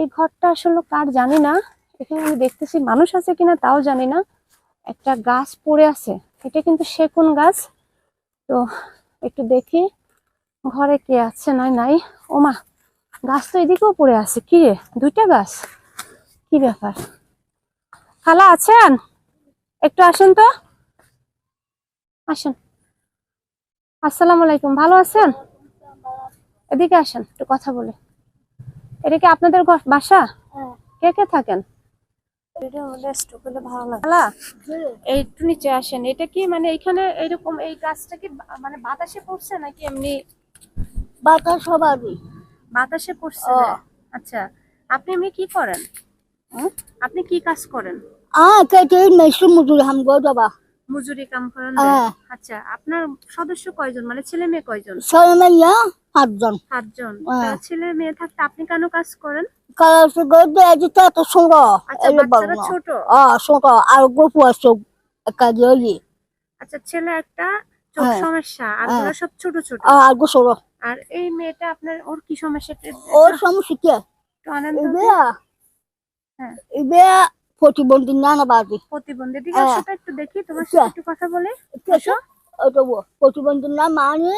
এই ঘরটা আসলে কার জানি না। এখানে আমি দেখতেছি মানুষ আছে কিনা তাও জানি না। একটা গাছ পড়ে আছে। এটা কিন্তু সেগুন গাছ? তো একটু দেখি, ঘরে কে আছে নাই নাই? ওমা, গাছ তো এদিকেও পড়ে আছে। কি রে, দুইটা গাছ? কি ব্যাপার? খালা আছেন? একটু আসেন তো। আসেন। আসসালামু আলাইকুম, ভালো আছেন? এদিকে আসেন, একটু কথা বলে। এটা কি আপনাদের বাসা? কে কে থাকেন? একটু নিচে আসেন। এটা কি মানে এখানে এই গাছটা কি মানে বাতাসে পড়ছে নাকি এমনি? বাতাস সবারই বাতাসে পড়ছে আচ্ছা আপনি এমনি কি করেন? আপনি কি কাজ করেন? কেটে মেশু মজুরি যাবা। মজুরি কাম করেন? হ্যাঁ। আচ্ছা আপনার সদস্য কয়জন? মানে ছেলে মেয়ে কয়জন? ছেলে মেয়ে পাঁচজন সাতজন। হ্যাঁ। ছেলে মেয়ে থাকতে আপনি কেন কাজ করেন? ছোট আচ্ছা ছোট? আর গপু আছে কাজ আচ্ছা ছেলে একটা চোখ হ্যাঁ। সমস্যা আর হ্যাঁ। ওরা সব ছোট ছোট? আর এই মেয়েটা আপনার ওর কি সমস্যা? ওর সমস্যা কি? আনন্দ হ্যাঁ। প্রতিবন্ধী না না বাদি প্রতিবন্ধী দিকে হ্যাঁ। সেটা একটু দেখি তোমার আচ্ছা। সাথে একটু কথা বলে। কেসো ওটা বো প্রতিবন্ধী না মানে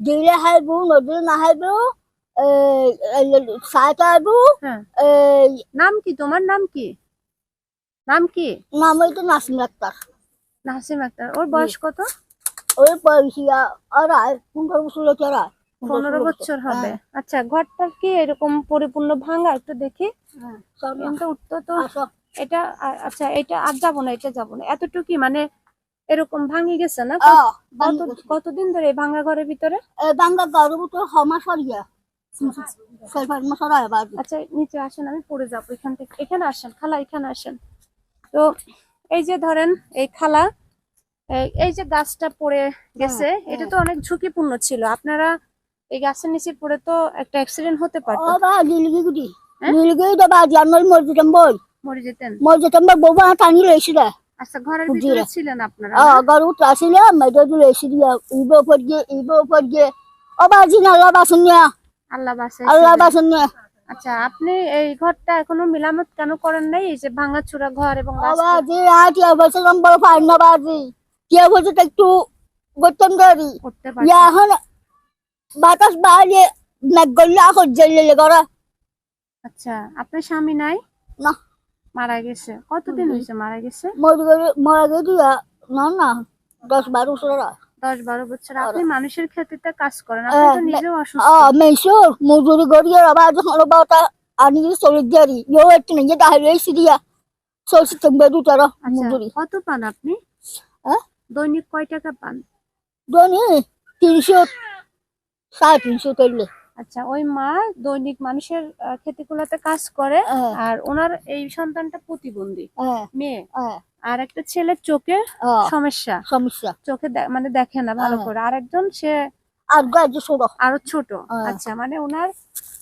দিলে হাইবু নদী না হাইবু হ্যাঁ। নাম কি তোমার? নাম কি? নাম কি? নাম হইতো নাসিম আক্তার। নাসিম আক্তার। ওর বয়স কত? ওই পনেরো বছর হচ্ছে আড়াই। পনেরো বছর হবে। আচ্ছা ঘরটা কি এরকম পরিপূর্ণ ভাঙা? একটু দেখি। হ্যাঁ, উঠতো তো। এটা আচ্ছা এটা আর যাব না এটা যাব না। এতটুকু মানে এরকম ভাঙি গেছে না? কতদিন ধরে ভাঙা ঘরের ভিতরে? বাঙ্গা গরু তো হমা সরিয়া। আচ্ছা নিচে আসেন আমি পড়ে যাব। এখান থেকে এখানে আসেন খালা এখানে আসেন। তো এই যে ধরেন এই খালা এই- যে গাছটা পড়ে গেছে এটা তো অনেক ঝুঁকিপূর্ণ ছিল। আপনারা এই গাছের নিচে পড়ে তো একটা অ্যাক্সিডেন্ট হতে ও হ্যাঁ? মরে টানি আচ্ছা ঘরের ভিতরে ছিলেন আপনারা ইব উপর গিয়ে ইব উপর গিয়ে। আল্লাহ বাসন নিয়া আল্লাহ বাসে আল্লাহ বাসন নিয়া আচ্ছা আপনি এই ঘরটা এখনও মেরামত কেন করেন নাই? এই যে ভাঙা চূড়া ঘর এবং না কে একটু গতম এখন বাতাস বাইরে গল্লা আচ্ছা আপনার স্বামী নাই? না। মারা গেছে। কতদিন হয়েছে মারা গেছে? মরে গেলে না না দশ বারো বছর দশ বারো বছর আপনি মানুষের ক্ষেত্রে কাজ করেন আপনি তো হ্যাঁ, নিজেও অসুস্থ। মেসুর মজুরি আবার যখন বারোটা আনি চলে যারি ইয়ে একটু নিয়ে দাঁড়িয়ে সিরিয়া। চলছে তুমি দুটার আচ্ছা মজুরি। কত পান আপনি? হ্যাঁ? দৈনিক কয় টাকা পান? দৈনিক তিনশো সাড়ে তিনশো করলে আচ্ছা ওই মা দৈনিক মানুষের ক্ষতিগুলোতে কাজ করে হ্যাঁ। আর ওনার এই সন্তানটা প্রতিবন্ধী হ্যাঁ। মেয়ে। হ্যাঁ। আর একটা ছেলের চোখে সমস্যা। সমস্যা। চোখে মানে দেখে না ভালো। করে। আর একজন সে আর ছোট। আচ্ছা মানে ওনার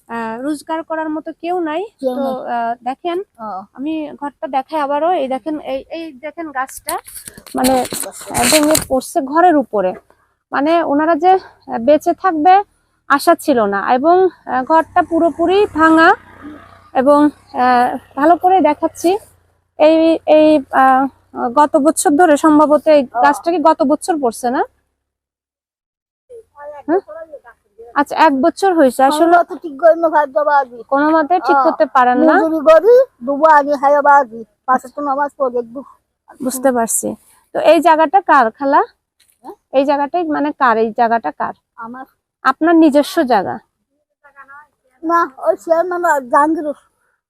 আহ, রোজগার করার মতো কেউ নাই। তো দেখেন আমি ঘরটা দেখাই আবারও। এই দেখেন এই এই দেখেন গাছটা মানে ভেঙে পড়ছে ঘরের উপরে। মানে ওনারা যে বেঁচে থাকবে আশা ছিল না এবং ঘরটা পুরোপুরি ভাঙা এবং ভালো করে দেখাচ্ছি। এই এই গত বছর ধরে সম্ভবত এই গাছটা কি গত বছর পড়ছে না? হ্যাঁ? আচ্ছা এক বছর হয়েছে। আসলে কোনো মতে ঠিক করতে পারেন না। বুঝতে পারছি। তো এই জায়গাটা কার খালা? হ্যাঁ? এই জায়গাটাই মানে কার? এই জায়গাটা কার? আমার আপনার নিজস্ব জায়গা?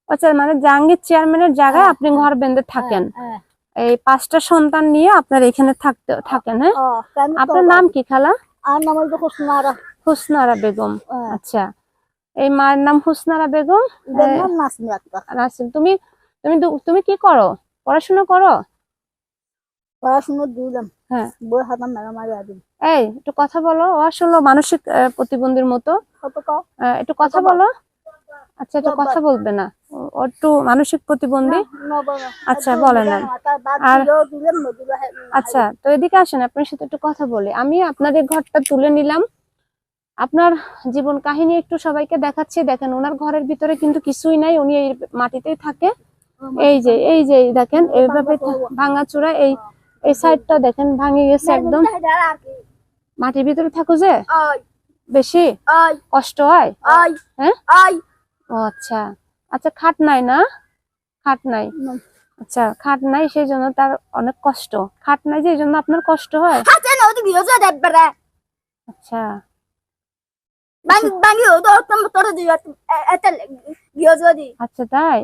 আচ্ছা মানে জাহাঙ্গীর চেয়ারম্যানের জায়গায় আপনি ঘর বেঁধে থাকেন। হ্যাঁ এই পাঁচটা সন্তান নিয়ে আপনার এখানে থাকতে থাকেন হ্যাঁ? আপনার নাম কি খালা? আর নাম হইতো হোসনারা। হুসনারা বেগম। হ্যাঁ। আচ্ছা। এই মায়ের নাম হুসনারা বেগম? নাসিম তুমি তুমি তুমি কি করো? পড়াশোনা করো? পড়াশুনো দিলাম। হ্যাঁ। বই হাতাম মেরামারি আদিম এই একটু কথা বলো ও আসলে মানসিক প্রতিবন্ধীর মতো। কত কও? আহ, একটু কথা বলো। আচ্ছা একটু কথা বলবে না। ও- ও একটু মানসিক প্রতিবন্ধী। আচ্ছা, বলেন আর। আর- আর আচ্ছা তো এদিকে আসেন আপনার সাথে একটু কথা বলি। আমি আপনাদের ঘরটা তুলে নিলাম। আপনার জীবন কাহিনী একটু সবাইকে দেখাচ্ছি। দেখেন ওনার ঘরের ভিতরে কিন্তু কিছুই নাই উনি এই মাটিতেই থাকে। এই যে এই যে দেখেন এইভাবে ভাঙাচোরা এই এই সাইডটা দেখেন ভাঙে গেছে একদম। মাটির ভিতরে থাকো যে। বেশি? কষ্ট হয়? হ্যাঁ? ও আচ্ছা। আচ্ছা খাট নাই না? খাট নাই? আচ্ছা খাট নাই সেই জন্য তার অনেক কষ্ট। খাট নাই যে এই জন্য আপনার কষ্ট হয়? আচ্ছা। আচ্ছা তাই?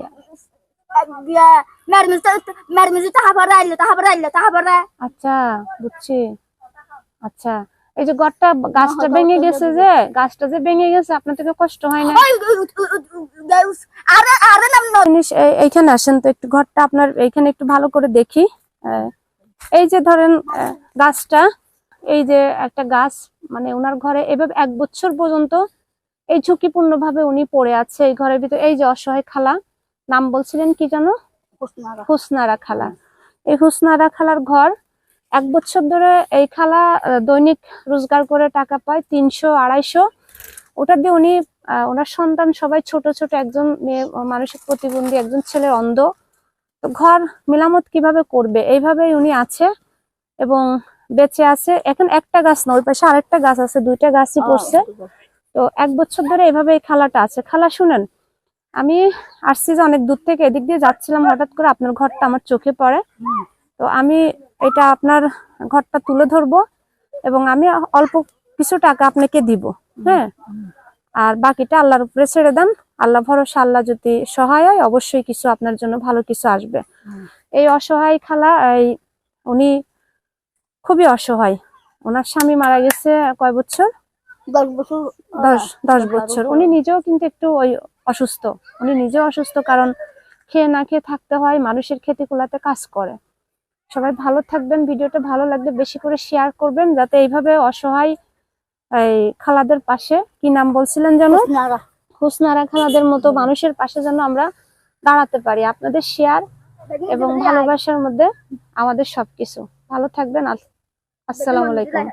আচ্ছা বুঝছি। আচ্ছা এই যে গড়টা গাছটা ভেঙে গেছে যে গাছটা যে ভেঙে গেছে আপনার থেকে কষ্ট হয় না? এইখানে আসেন তো একটু ঘরটা আপনার এইখানে একটু ভালো করে দেখি। এই যে ধরেন গাছটা এই যে একটা গাছ মানে ওনার ঘরে এভাবে এক বছর পর্যন্ত এই ঝুঁকিপূর্ণ ভাবে উনি পড়ে আছে এই ঘরের ভিতরে এই যে অসহায় খালা। নাম বলছিলেন কি জানো হুসনারা। খালা। এই হুসনারা খালার ঘর এক বছর ধরে এই খালা দৈনিক রোজগার করে টাকা পায় তিনশো আড়াইশো। ওটা দিয়ে উনি ওনার সন্তান সবাই ছোট ছোট একজন মেয়ে মানসিক প্রতিবন্ধী একজন ছেলে অন্ধ। তো ঘর মেরামত কীভাবে করবে? এইভাবেই উনি আছে এবং বেঁচে আছে। এখন একটা গাছ না ওই পাশে আরেকটা গাছ আছে দুইটা গাছই পড়ছে। তো এক বছর ধরে এভাবে এই খালাটা আছে। খালা শুনেন আমি আসছি যে অনেক দূর থেকে, এদিক দিয়ে যাচ্ছিলাম, হঠাৎ করে আপনার ঘরটা আমার চোখে পড়ে। তো আমি এটা আপনার ঘরটা তুলে ধরবো এবং আমি অল্প কিছু টাকা আপনাকে দিব হ্যাঁ? আর বাকিটা আল্লাহর উপরে ছেড়ে দেন। আল্লাহ ভরসা, আল্লাহ যদি সহায় হয়, অবশ্যই কিছু আপনার জন্য ভালো কিছু আসবে। এই অসহায় খালা, এই উনি খুবই অসহায়। ওনার স্বামী মারা গেছে কয় বছর? দশ বছর দশ দশ বছর। উনি নিজেও কিন্তু একটু ওই অসুস্থ। উনি নিজেও অসুস্থ কারণ খেয়ে না খেয়ে থাকতে হয় মানুষের খেতে কুলাতে কাজ করে। সবাই ভালো থাকবেন ভিডিওটা ভালো লাগলে বেশি করে শেয়ার করবেন যাতে এইভাবে অসহায় এই খালাদের পাশে কি নাম বলছিলেন যেন? হুসনারা। খালাদের মতো মানুষের পাশে যেন আমরা দাঁড়াতে পারি। আপনাদের শেয়ার এবং ভালোবাসার মধ্যে আমাদের সবকিছু। ভালো থাকবেন আস- আসসালামু আলাইকুম।